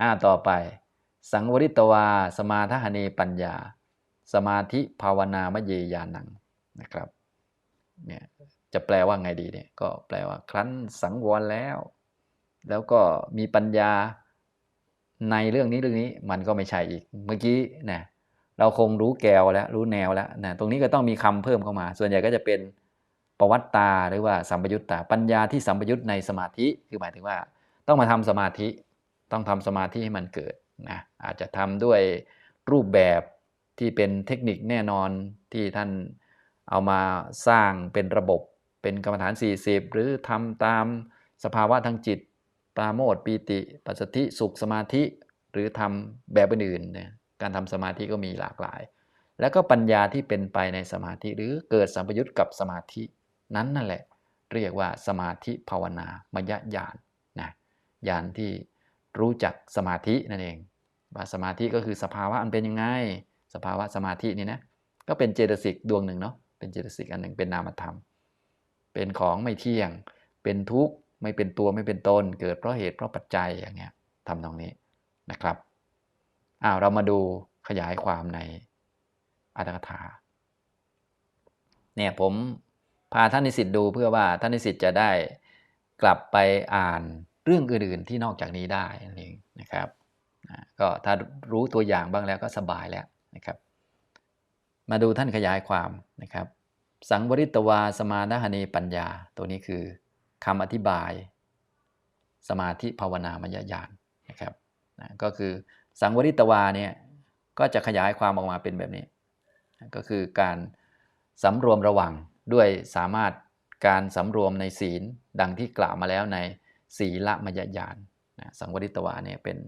อ่าต่อไป สังวริตวา สมาทหเนปัญญา สมาธิภาวนามเยยานังนะครับเนี่ยจะแปลว่าไงดีเนี่ยก็แปลว่าครั้นสังวรแล้ว แล้วก็มีปัญญาในเรื่องนี้เรื่องนี้มันก็ไม่ใช่อีกเมื่อกี้นะเราคงรู้แกวแล้วรู้แนวแล้วนะตรงนี้ก็ต้องมีคำเพิ่มเข้ามา ส่วนใหญ่ก็จะเป็นประวัติตาหรือว่าสัมปยุตตาปัญญาที่สัมปยุตในสมาธิคือหมายถึงว่า ต้องมาทำสมาธิ ต้องทำสมาธิให้มันเกิดนะอาจจะทำด้วยรูปแบบที่เป็นเทคนิคแน่นอนที่ท่านเอามาสร้างเป็นระบบเป็นกรรมฐาน 40 หรือทำตามสภาวะทางจิต ปราโมทปีติ ปัสสธิสุขสมาธิ หรือทำแบบอื่นๆเนี่ยการทำสมาธิก็มีหลากหลาย แล้วก็ปัญญาที่เป็นไปในสมาธิหรือเกิดสัมปยุตกับสมาธินั้นนั่นแหละ เรียกว่าสมาธิภาวนามยญาณนะญาณที่ รู้จักสมาธินั่นเองว่าสมาธิก็คือสภาวะอันเป็นยังไง สภาวะสมาธินี่นะก็เป็นเจตสิกดวงหนึ่งเนาะเป็นเจตสิกอันหนึ่งเป็นนามธรรม เป็นของไม่เที่ยง เป็นทุกข์ไม่เป็นตัวไม่เป็นตน เกิดเพราะเหตุเพราะปัจจัยอย่างเงี้ยทำตรงนี้นะครับอ้าวเรามาดูขยายความในอัตถกถาเนี่ยผมพาท่านนิสิตดูเพื่อว่าท่านนิสิตจะได้กลับไปอ่าน เรื่องอื่นๆที่นอกจากนี้ได้นั่นเองนะครับก็ถ้ารู้ตัวอย่างบ้างแล้วก็สบายแล้วนะครับ มาดูท่านขยายความนะครับ สังวริตวาสมาดหเนปัญญา ตัวนี้คือคำอธิบาย สมาธิภาวนามยญาณนะครับนะก็คือสังวริตวาเนี่ยก็จะขยายความออกมาเป็นแบบนี้ ก็คือการสำรวมระวังด้วยสามารถการสำรวมในศีลดังที่กล่าวมาแล้วใน ศีละมยญาณนะสังวริตวาเนี่ยเป็น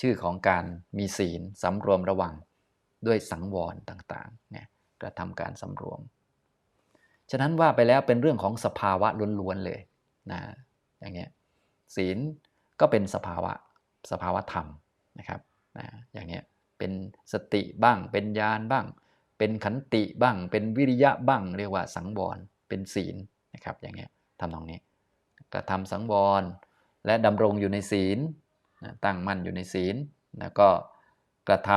ชื่อของการมีศีลสำรวมระวังด้วยสังวรต่างๆนี่ยกระทำการสำรวม ฉะนั้นว่าไปแล้วเป็นเรื่องของสภาวะล้วนๆเลยนะอย่างเงี้ยศีลก็เป็นสภาวะสภาวะธรรมนะครับนะอย่างเงี้ยเป็นสติบ้าง เป็นญาณบ้าง เป็นขันติบ้าง เป็นวิริยะบ้าง เรียกว่าสังวรเป็นศีลนะครับอย่างเงี้ยทำตรงนี้ กระทำสังวร และดำรงอยู่ในศีลนะตั้งมั่นอยู่ในศีลแล้วก็กระท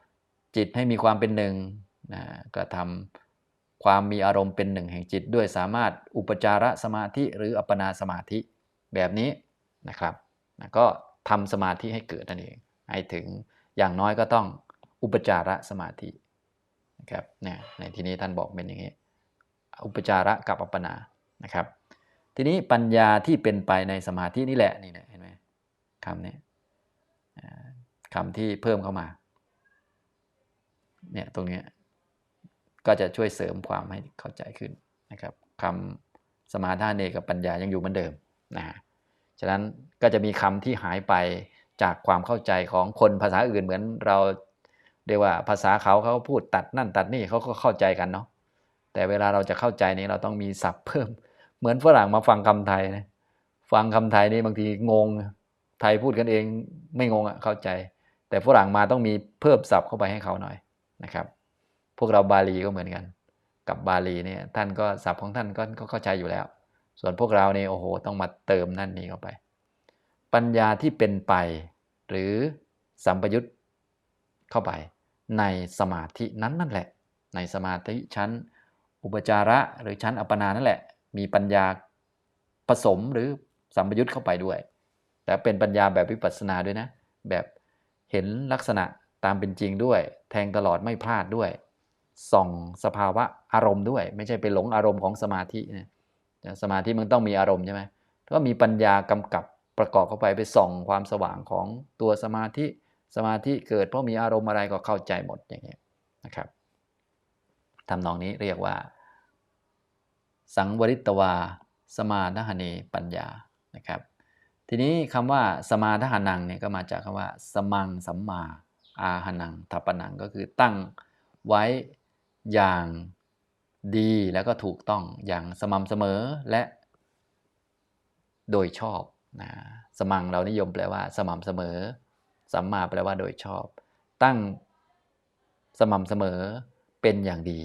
ำจิตให้มีความเป็นหนึ่งนะกระทำความมีอารมณ์เป็นหนึ่งแห่งจิตด้วยสามารถอุปจารสมาธิหรืออัปปนาสมาธิแบบนี้นะครับนะก็ทำสมาธิให้เกิดนั่นเองให้ถึงอย่างน้อยก็ต้องอุปจารสมาธินะครับเนี่ยในที่นี้ท่านบอกเป็นอย่างนี้ อุปจาระกับอัปปนานะครับ ทีนี้ปัญญาที่เป็นไปในสมาธินี่แหละนี่นะเห็นไหมคำนี้คำที่เพิ่มเข้ามาเนี่ยตรงนี้ก็จะช่วยเสริมความให้เข้าใจขึ้นนะครับคำสมาทานเนกับปัญญายังอยู่เหมือนเดิมนะฉะนั้นก็จะมีคำที่หายไปจากความเข้าใจของคนภาษาอื่นเหมือนเราเรียกว่าภาษาเขาเขาพูดตัดนั่นตัดนี่เขาก็เข้าใจกันเนาะแต่เวลาเราจะเข้าใจนี้เราต้องมีศัพท์เพิ่ม เหมือนฝรั่งมาฟังคำไทยนะฟังคำไทยนี่บางทีงง ไทยพูดกันเองไม่งงอะเข้าใจ แต่ฝรั่งมาต้องมีเพิ่มศัพท์เข้าไปให้เขาหน่อยนะครับ พวกเราบาลีก็เหมือนกัน กับบาลีเนี่ยท่านก็ศัพท์ของท่านก็เข้าใจอยู่แล้ว ส่วนพวกเราเนี่ยโอ้โหต้องมาเติมนั่นนี่เข้าไป ปัญญาที่เป็นไป หรือสัมปยุตเข้าไป ในสมาธินั้นนั่นแหละ ในสมาธิชั้นอุปจาระหรือชั้นอัปปนานั่นแหละ มีปัญญาผสมหรือสัมปยุตเข้าไปด้วย แต่เป็นปัญญาแบบวิปัสสนาด้วยนะ แบบเห็นลักษณะตามเป็นจริงด้วย แทงตลอดไม่พลาดด้วย ส่องสภาวะอารมณ์ด้วย ไม่ใช่ไปหลงอารมณ์ของสมาธินะสมาธิมันต้องมีอารมณ์ใช่ไหมก็มีปัญญากำกับประกอบเข้าไปไปส่องความสว่างของตัวสมาธิสมาธิเกิดเพราะมีอารมณ์อะไรก็เข้าใจหมดอย่างนี้ยนะครับทำนองนี้เรียกว่า สังวริตวา สมาทหเนปัญญานะครับ ทีนี้คำว่าสมาทหานังเนี่ยก็มาจากคำว่า สมังสัมมาอาหนังทัปนังก็คือตั้งไว้อย่างดีแล้วก็ถูกต้องอย่างสม่ำเสมอและ โดยชอบนะสมังเรานิยมแปลว่า สม่ำเสมอ สัมมาแปลว่าโดยชอบ ตั้งสม่ำเสมอเป็นอย่างดี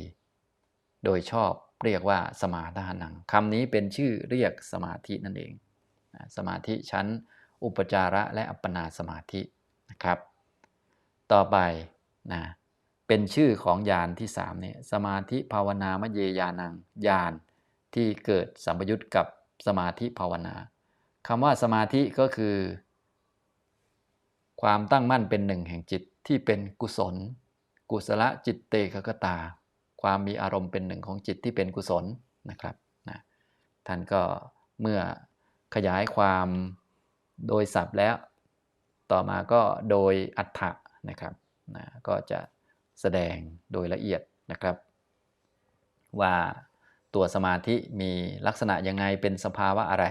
โดยชอบ เรียกว่าสมาทานังคำนี้เป็นชื่อเรียกสมาธินั่นเอง สมาธิชั้นอุปจาระและอัปปนาสมาธินะครับ ต่อไปนะเป็นชื่อของญาณที่3เนี่ยสมาธิภาวนามเยยานังญาณที่เกิดสัมปยุตกับสมาธิภาวนาคำว่าสมาธิก็คือ ความตั้งมั่นเป็นหนึ่งแห่งจิตที่เป็นกุศล กุศลจิตเตคกตา ความมีอารมณ์เป็นหนึ่งของจิตที่เป็นกุศลนะครับนะท่านก็เมื่อขยายความโดยศัพท์แล้ว ต่อมาก็โดยอัฏฐะนะครับนะก็จะแสดงโดยละเอียดนะครับ ว่าตัวสมาธิมีลักษณะยังไงเป็นสภาวะอะไร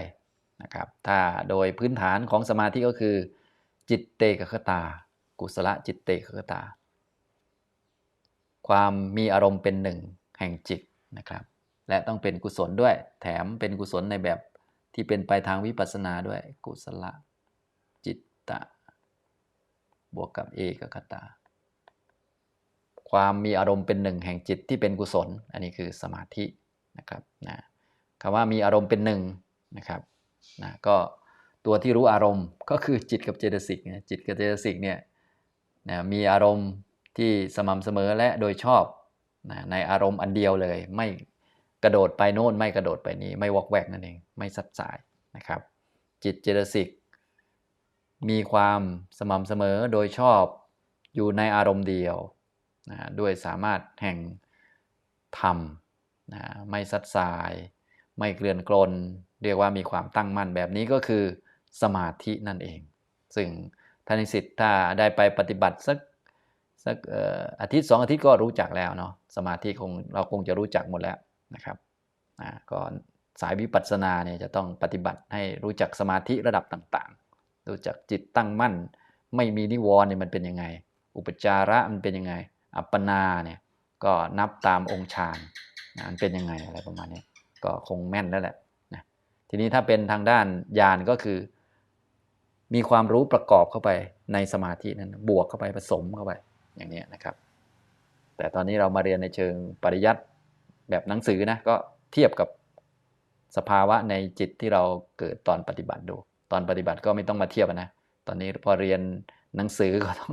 นะครับถ้าโดยพื้นฐานของสมาธิก็คือ จิตเตกคตา กุศลจิตเตกคตา ความมีอารมณ์เป็นหนึ่งแห่งจิตนะครับ และต้องเป็นกุศลด้วย แถมเป็นกุศลในแบบที่เป็นไปทางวิปัสสนาด้วย กุศลจิตตะ บวกกับเอกคตา ความมีอารมณ์เป็นหนึ่งแห่งจิตที่เป็นกุศล อันนี้คือสมาธินะครับนะคำว่ามีอารมณ์เป็นหนึ่งนะครับนะก็ตัวที่รู้อารมณ์ก็คือจิตกับเจตสิกนี่ยจิตกับเจตสิกเนี่ยนะมีอารมณ์ ที่สม่ำเสมอและโดยชอบนะในอารมณ์อันเดียวเลย ไม่กระโดดไปโน่นไม่กระโดดไปนี้ ไม่วอกแวกนั่นเอง ไม่ซัดสายนะครับ จิตเจตสิก มีความสม่ำเสมอโดยชอบอยู่ในอารมณ์เดียวนะด้วยสามารถแห่งธรรมนะไม่ซัดสาย ไม่เกลื่อนกลน เรียกว่ามีความตั้งมั่นแบบนี้ก็คือสมาธินั่นเอง ซึ่งท่านนิสิตถ้าได้ไปปฏิบัติสัก สักอาทิตย์สองอาทิตย์ก็รู้จักแล้วเนาะสมาธิคงเราคงจะรู้จักหมดแล้วนะครับนะก็สายวิปัสสนาเนี่ยจะต้องปฏิบัติให้รู้จักสมาธิระดับต่างๆ รู้จักจิตตั้งมั่น ไม่มีนิวรณ์เนี่ยมันเป็นยังไง อุปจาระมันเป็นยังไง อัปปนาเนี่ยก็นับตามองค์ฌานมันเป็นยังไงอะไรประมาณนี้ก็คงแม่นแล้วแหละนะทีนี้ถ้าเป็นทางด้านญาณก็คือ มีความรู้ประกอบเข้าไปในสมาธินั้นบวกเข้าไปผสมเข้าไป อย่างนี้นะครับ แต่ตอนนี้เรามาเรียนในเชิงปริยัติแบบหนังสือนะก็เทียบกับสภาวะในจิตที่เราเกิดตอนปฏิบัติดู ตอนปฏิบัติก็ไม่ต้องมาเทียบนะ ตอนนี้พอเรียนหนังสือก็ต้อง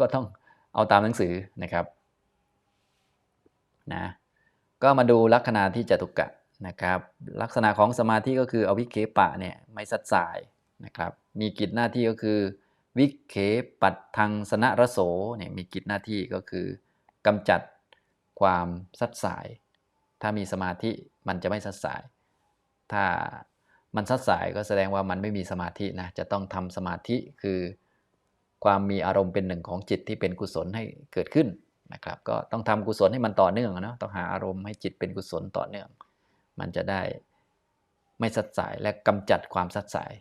ก็ต้องเอาตามหนังสือนะครับนะก็มาดูลักษณะที่จตุกะนะครับลักษณะของสมาธิก็คืออวิเคปะเนี่ยไม่สัดสายนะครับมีกิจหน้าที่ก็คือ วิเคปัตทังสนะระโสเนี่ยมีกิจหน้าที่ก็คือกำจัดความสัดสาย ถ้ามีสมาธิมันจะไม่สัดสาย ถ้ามันสัดสายก็แสดงว่ามันไม่มีสมาธินะจะต้องทำสมาธิคือความมีอารมณ์เป็นหนึ่งของจิตที่เป็นกุศลให้เกิดขึ้นนะครับ ก็ต้องทำกุศลให้มันต่อเนื่องนะต้องหาอารมณ์ให้จิตเป็นกุศลต่อเนื่อง มันจะได้ไม่สัดสายและกำจัดความสัดสาย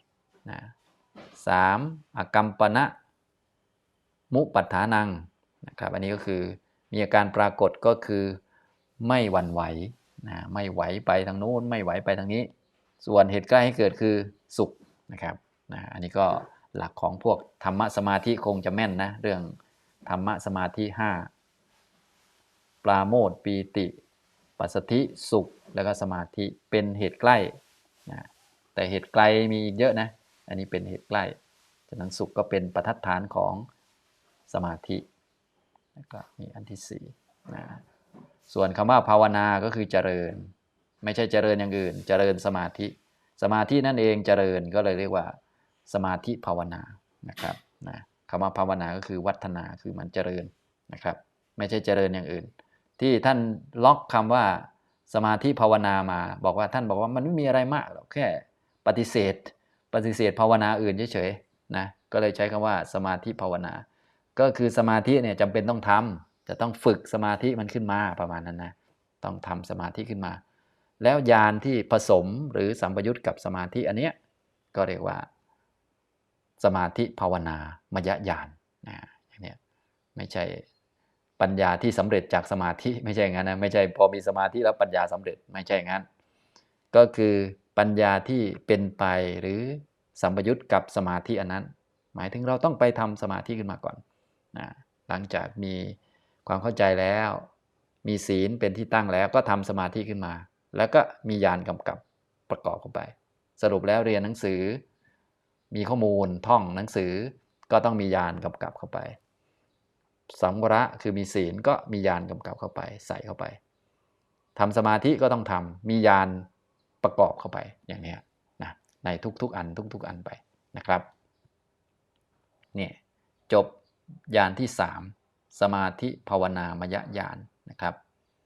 นะ สามอากรรมปณะมุปัฏฐานังนะครับอันนี้ก็คือมีอาการปรากฏก็คือไม่หวั่นไหวนะไม่ไหวไปทางโน้นไม่ไหวไปทางนี้ ส่วนเหตุใกล้ให้เกิดคือสุขนะครับนะอันนี้ก็หลักของพวกธรรมะสมาธิคงจะแม่นนะเรื่องธรรมะสมาธิ 5 ปราโมทปีติ ปัสสธิสุขแล้วก็สมาธิเป็นเหตุใกล้นะแต่เหตุไกลมีอีกเยอะนะ อันนี้เป็นเหตุใกล้ฉะนั้นสุขก็เป็นประทัดฐานของสมาธิแล้วก็มีอันที่สี่นะส่วนคำว่าภาวนาก็คือเจริญ ไม่ใช่เจริญอย่างอื่น เจริญสมาธิ สมาธินั่นเองเจริญก็เลยเรียกว่า สมาธิภาวนานะครับนะคำว่าภาวนาก็คือวัฒนาคือมันเจริญนะครับ ไม่ใช่เจริญอย่างอื่น ที่ท่านล็อกคำว่าสมาธิภาวนามา บอกว่าท่านบอกว่ามันไม่มีอะไรมากหรอกแค่ปฏิเสธ ปฏิเสธภาวนาอื่นเฉยๆนะก็เลยใช้คำว่าสมาธิภาวนา ก็คือสมาธิเนี่ยจำเป็นต้องทำจะต้องฝึกสมาธิมันขึ้นมาประมาณนั้นนะต้องทำสมาธิขึ้นมา แล้วญาณที่ผสมหรือสัมปยุตกับสมาธิอันเนี้ยก็เรียกว่า สมาธิภาวนามยญาณนะอย่างนี้ไม่ใช่ปัญญาที่สำเร็จจากสมาธิไม่ใช่งั้นนะไม่ใช่พอมีสมาธิแล้วปัญญาสำเร็จไม่ใช่งั้น ก็คือ ปัญญาที่เป็นไปหรือสัมปยุตกับสมาธิอันนั้น หมายถึงเราต้องไปทำสมาธิขึ้นมาก่อนนะหลังจากมีความเข้าใจแล้ว มีศีลเป็นที่ตั้งแล้วก็ทำสมาธิขึ้นมา แล้วก็มีญาณกำกับประกอบเข้าไป สรุปแล้วเรียนหนังสือ มีข้อมูลท่องหนังสือก็ต้องมียานกำกับเข้าไป สังวระคือมีศีลก็มียานกำกับเข้าไป ใส่เข้าไปทำสมาธิก็ต้องทำมียาน ประกอบเข้าไปอย่างนี้นะในทุกๆอันทุกๆอันไปนะครับนี่จบยานที่ 3 สมาธิภาวนามยญาณนะครับ